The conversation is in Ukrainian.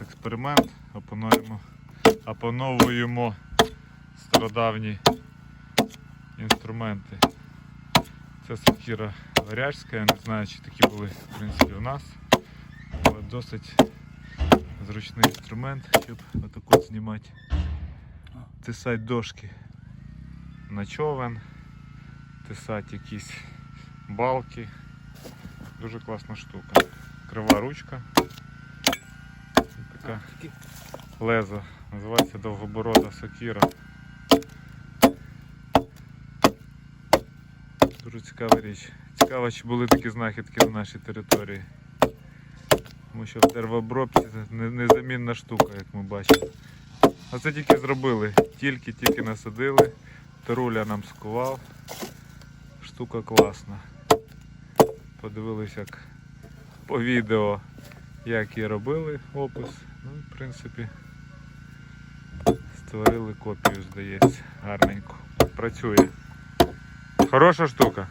експеримент. Опануємо, опановуємо стародавні інструменти. Це сокира варяжська, я не знаю, чи такі були в принципі у нас. Але досить зручний інструмент, щоб отак от знімати. Тисать дошки на човен, тисати якісь балки. Дуже класна штука. Крива ручка. І лезо. Називається довгоборода сокира. Дуже цікава річ. Цікаво, чи були такі знахідки на нашій території. Тому що в деревообробці незамінна штука, як ми бачимо. А це тільки зробили. Тільки-тільки насадили. Таруля нам скував. Штука класна. Подивились як по відео, як і робили опис. Ну, в принципі, створили копію, здається, гарненько. Працює. Хороша штука.